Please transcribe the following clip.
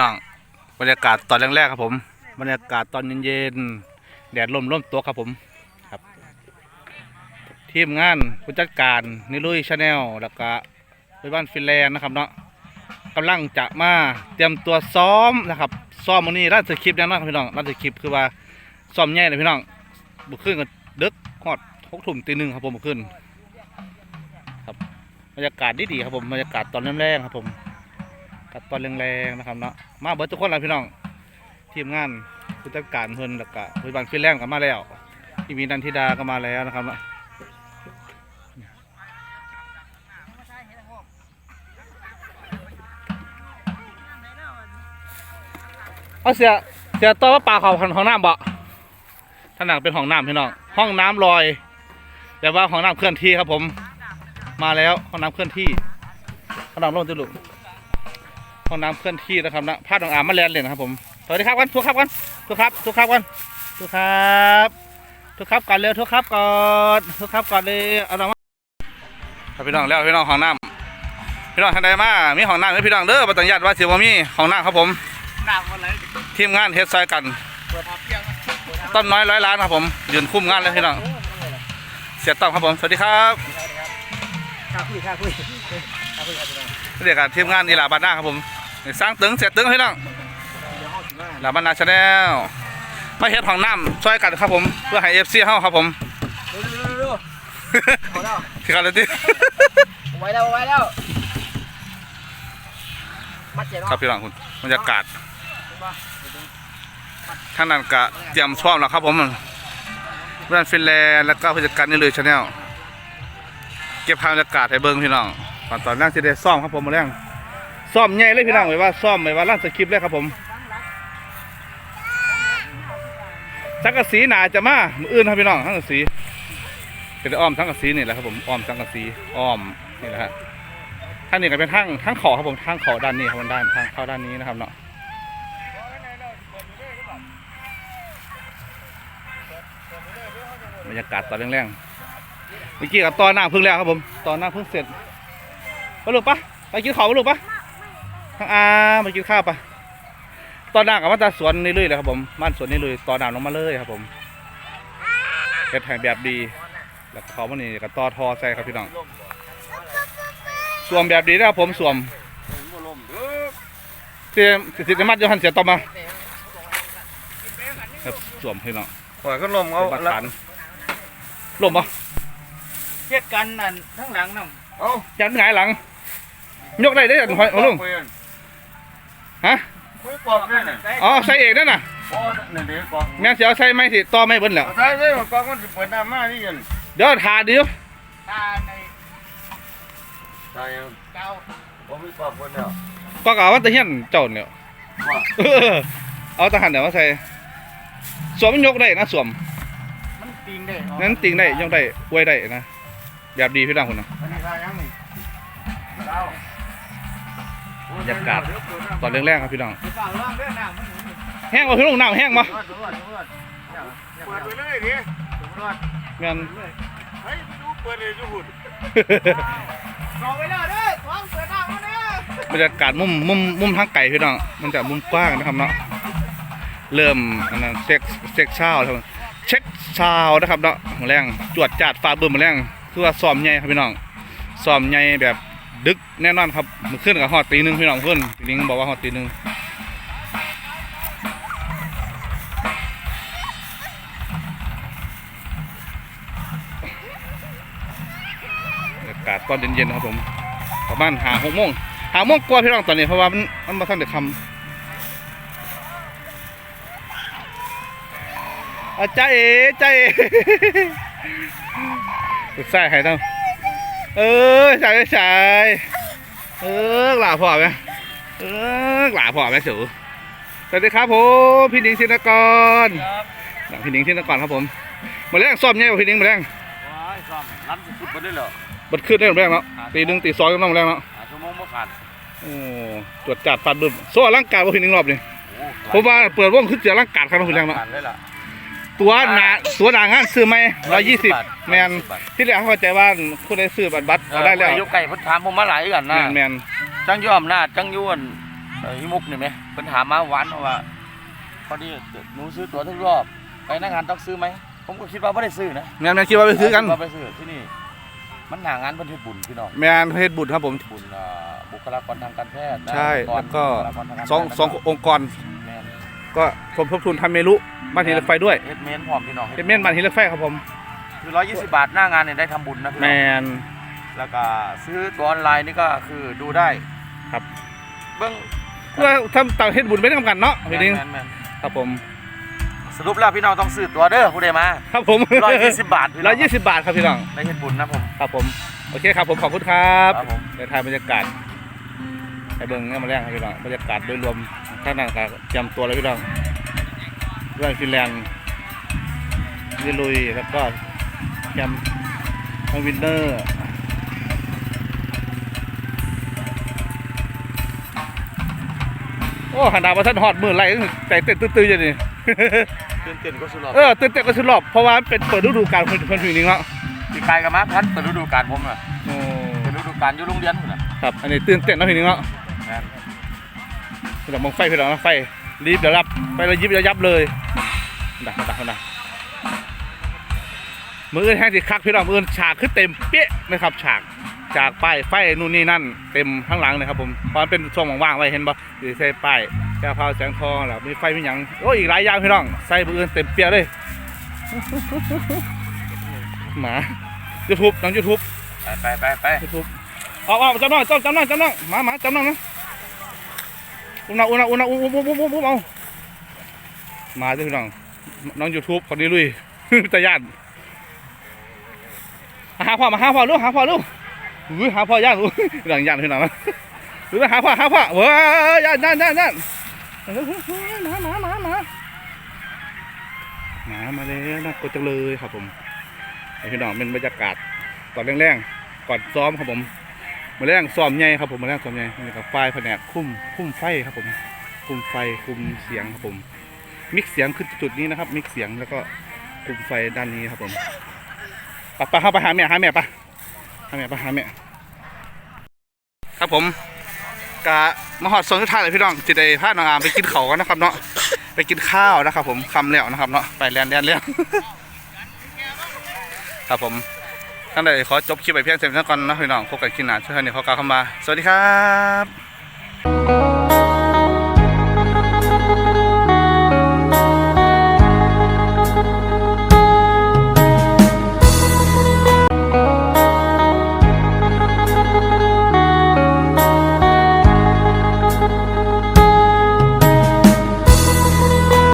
น้อง บรรยากาศตอนแรกๆครับผม บรรยากาศตอนเย็นๆแดดลมร่มตัวครับผมครับ ทีมงานผู้จัดการนิลุยชาแนลแล้วก็ไปบ้านฟินแลนด์นะครับเนาะกำลังจะมาเตรียมตัวซ้อมนะครับซ้อมมื้อนี้รัดสคริปต์แน่นอนครับพี่น้องรัดสคริปต์คือว่าซ้อมใหญ่เลยพี่น้องบุกขึ้นก็ดึกฮอดหกทุ่มตีหนึ่งครับผมบุกขึ้นครับบรรยากาศดีๆครับผมบรรยากาศตอนแรกๆครับผม กาศตอนแรงๆนะครับเนาะมาเบิดทุกคนเลยพี่น้องทีมงานผู้จัดการเพิ่นแล้วก็ผู้บ้านฟินแลนด์ก็มาแล้วที่มีนันทิดาก็มาแล้วนะครับเนาะเอาเสียเสียตัวว่าปลาเขาห้องน้ำบ่ท่านหนังเป็นห้องน้ำพี่น้องห้องน้ำลอยแต่ว่าห้องน้ำเคลื่อนที่ครับผม มาแล้วห้องน้ำเคลื่อนที่ห้องน้ำลงตุลุ ห้องน้ำเคลื่อนที่นะครับนะพาดของอามมาแลนเลยนะครับผมสวัสดีครับกันทุกครับกันทุกครับทุกครับกันทุกครับทุกครับก่อนเร็วทุกครับก่อนทุกครับก่อนเลยเอาน้ำมาครับพี่น้องแล้วพี่น้องห้องน้ำพี่น้องท่านใดมามีห้องน้ำไหมพี่น้องเด้อปัตตัญญาตว่าเสียวมีห้องน้ำครับผมหนักวันไหนทีมงานเฮ็ดซอยกันเปิดทับเที่ยงเปิดทับต้นน้อยร้อยล้านครับผมยืนคุ้มงานเลยพี่น้องเสียต้อมครับผมสวัสดีครับข้าคุยข้าคุยข้าคุยครับพี่น้องเรียกกันทีมงานอีหลาบานหน้าครับผมนี่ สร้างตึงเสียตึงพี่น้องเดี๋ยวห้องถึงว่าหลาบานหน้าชาแนลมาเฮ็ดห้องน้ำซอยกันครับผม เพื่อให้เอฟซีเฮาครับผมเร็วเร็วเร็วเอาแล้วที่กันเลยที่ไว้แล้วไว้แล้วมัดเจ็บครับพี่น้องคุณบรรยากาศท่านนั้นกะเตรียมพร้อมแล้วครับผมเพื่อนฟินแลนด์แล้วก็ผู้จัดการนี่เลยชาแนลเก็บภาพบรรยากาศให้เบิ่งพี่น้องตอนตอนแรกจะได้ซ่อมครับผมมาแรง ซ่อมใหญ่เลยพี่น้องไว้ว่าซ่อมไว้ว่าลั่นสคริปต์เลยครับผมสังกะสีหนาจะมามืออื่นครับพี่น้องสังกะสีเป็นอ้อมสังกะสีนี่แหละครับผมอ้อมสังกะสีอ้อมนี่แหละฮะท่านนี้ก็เป็นทางทางขอครับผมทางขอด้านนี้ครับผมด้านทางเข้าด้านนี้นะครับเนาะบรรยากาศตอนแรงๆเมื่อกี้กับตอนหน้าพึ่งแล้วครับผมตอนหน้าพึ่งเสร็จไปลูกปะไปกินข้าวปลูกปะ ทางอาไปกินข้าวปะตอนหน้ากับมาตาสวนนี่เลยเลยครับผมบ้านสวนนี่เลยตอนหน้าลงมาเลยครับผมเฮ็ดแห่งแบบดี แล้วก็เขามันนี่กับต่อทอใส่ครับพี่น้องสวมแบบดีนะครับผมสวมเสียสิทธิ์มัดโยหันเสียต่อมาครับสวมพี่น้องปล่อยขึ้นลมเอาเป็นละฐานลมปะเช็ดกันนั่นทั้งหลังนั่งเอายันหงายหลัง ยกได้ได้อหอยเอาลุง ฮะคุยปอกนี่น่ะอ๋อใส่เอกนั่นน่ะโอ้นี่เดี๋ยวปอกแม่นเสียวใส่ไม่สิต่อไม่เบิ้ลแล้วใช่ใช่ปอกมันจะเปิดน้ำมาที่ยันเดี๋ยวทาเดียวตาในใช่เก้าผมมีปอกคนเดียวก็กล่าวว่าตะเฮียนเจ้าเนี่ยว่าเออเอาทหารเดี๋ยวมาใส่สวมมันยกได้นะสวมมันติงได้นั้นติงได้ยกได้อวยได้นะแบบดีพี่น้องคุณนะ บรรยากาศตอนแรกๆครับพี่น้องเปล่าล่างเรื่องน้ำมันหมุนแห้งมาพี่ลุงน้ำแห้งมาเปิดไปเลยดิเงินเฮ้ยดูเปิดเลยดูหุ่นรอไว้แล้วเด้อท้องเปิดน้ำมาเด้อบรรยากาศมุมมุมมุมทางไก่พี่น้องมันจะมุมกว้างนะครับเนาะเริ่มอันนั้นเซ็กเซ็กเช้าครับเช็คเช้านะครับเนาะมาแรงจวดจัดฟ้าเบิ่มมาแรงคือว่าซ้อมใหญ่ครับพี่น้องซ้อมใหญ่แบบ ดึกแน่นอนครับมือขึ้นกับฮอดตีหนึ่งพี่น้องขึ้นตีหนึงบอกว่าฮอดตีหนึ่งบรรยากาศตอนเย็นๆครับผมประมาณหาหกโมงหาโมงกว่าพี่น้องตอนนี้เพราะว่ามันมันมาทันเด็กคำอาใจาเอ๋ใจาเอ๋ใส่ให้ต้อง เออใส่ใส่เออหลาพ่อไหมเออหลาพ่อไหมสูสวัสดีครับผมพี่หนิงชินกรหลังพี่หนิงชินกรครับผมมาแรงซ่อมเนี่ยพี่หนิงมาแรงว้ายซ้อมรันสุดไปได้เหรอบัดขึ้นได้มาแรงเนาะตีหนึ่งตีสองก็ต้องมาแรงเนาะหาชั่วโมงไม่ขาดโอ้ตรวจจัดฟันบึ้มโซ่ร่างกายว่าพี่หนิงรอบนี่โอ้ผมว่าเปิดวงขึ้นเสียร่างกายครับพี่หนิงเนาะขาดเลยล่ะ ตัวหนาตัวหนางานซื้อไหมร้อยยี่สิบ120บาทแมนที่แรกเขาเข้าใจว่าคุณได้ซื้อบัตรบัตรเอาได้แล้วยกไก่พุทธามผมมาหลายกันแมนะนแมนจังยุ่อำนาจจังยุ่นไอ้มุกนี่ไหมเพิ่นถามมาหวานว่าพอดีหนูซื้อตั๋วทุกรอบไปหน้างานต้องซื้อไหมผมก็คิดว่าไม่ได้ซื้อนะงานแม่คิดว่าไปซื้อกันคิดว่าไปซื้อที่นี่มันหนางานเพิ่นเฮ็ดบุญพี่น้องแมนเพศบุตรครับผมบุญอ่าบุคลากรทางการแพทย์นะใช่องค์รแล้วก็บุคลากรทางการแพทย์สองสององค์กรแม่น ก็สมทบทุนทำเมลุบ้านหินเหล็กไฟด้วยเฮ็ดเมนพร้อมพี่น้องเป็นเม่นบ้านหินเหล็กไฟครับผมคือ120บาทหน้างานเนี่ยได้ทำบุญนะพี่แมน้องน แล้วก็ซื้อตัวออนไลน์นี่ก็คือดูได้ครับ เบื้องเพื่อทำต่างเฮ็ดบุญไม่ได้ทำกันเนาะพี่นิ้งแม่นแม่นครับผม สรุปแล้วพี่น้องต้องซื้อตัวเด้อผู้ใดมาครับผม120บาทพี่น้ร้อองยยี่สิบบาทครับพี่น้องได้เฮ็ดบุญนะผมครับผม โอเคครับผมขอบคุณครับครับผม ในทายบรรยากาศ ไปเบิ่งเนี่ยมาแรกครับพี่น้องบรรยากาศโดยรวมท่านนั่นก็เตรียมตัวแล้วพี่น้องเรื่องฟินแลนด์นี่ลุยแล้วก็แคมป์ทางวินเนอร์โอ้หันดาว่าท่านฮอดมือไรแต่เต้นตื้อๆอย่างนี้ตื่นเต้นก็สุดหรอเออตื่นเต้นก็สุดรอบเพราะว่าเป็นเปิดฤดูกาลเพิ่นเพิ่นถึงนี้เนาะปีกายกับมาพันเป็นฤดูกาลผมอะโอ้เป็นฤดูกาลอยู่โรงเรียนพุ่นน่ะครับอันนี้ตื่นเต้นเนาะทีนี้เนาะแม่น พี่น้องมองไฟพี่น้องนะไฟรีบเดี๋ยวรับไปเลยยิบเดี๋ยวยับเลยดักดักดักมืออื่นแห้งสิคักพี่น้องมืออื่นฉากขึ้นเต็มเปี้ยนะครับฉากฉากป้ายไฟนู่นนี่นั่น เต็มข้างหลังเลยครับผมเพราะมันเป็นช่วงว่างๆไว้เห็นปะอยู่ใส่ป้ายแก้วพาวแสงทองแล้วมีไฟมีหยังโอ้ยอีกหลายอย่างพี่น้องใส่มืออื่นเต็มเปี้ยเลยหมายูทูบน้องยูทูบไปไปไปไปยูทูบเอาเอาจำน้องจำจำน้องจำน้องหมาหมาจำน้องนะ อุ้มน้องอุ้มน้องอุ้มน้องอุ้มอุ้มอุ้มอุ้มอุ้มเอามาด้วยพี่น้องน้องยูทูบคนนี้ลุยตะย่านหาพ่อมาหาพ่อลูกหาพ่อลูกอุ้ยหาพ่อย่านอุ้ยหลังย่านพี่น้องหรือว่าหาพ่อหาพ่อเว้ยย่านย่านย่านย่านมามามามาหมามาแล้วน่ากลัวจังเลยครับผมให้พี่น้องเป็นบรรยากาศตอนแรงๆก่อนซ้อมครับผม มาแรงซ้อมใหญ่ครับผมมาแรงซ้อมใหญ่นี่กับไฟแผนกคุ้มคุ้มไฟครับผม คุ้มไฟคุ้มเสียงครับผม มิกเสียงคือจุดนี้นะครับ มิกเสียงแล้วก็คุ้มไฟด้านนี้ครับผมปไปเข้าไปหาแม่หาแม่ไปหาแม่ไปหาแม่ครับผมกะมหอดโซนสุดท้ายเลยพี่น้องจิได้พาน้องอามไปกินเขากันนะครับเนาะไปกินข้าวนะครับ ผมคำแล้วนะครับเนาะไปแลนแลนเลี้ยงครับผม ท่านใดขอจบคลิปไปเพียงเท่านี้ก่อนนะพี่น้องพบกันคลิปหน้าช่วยให้เขากล่าวคำมาสวัสดีครับ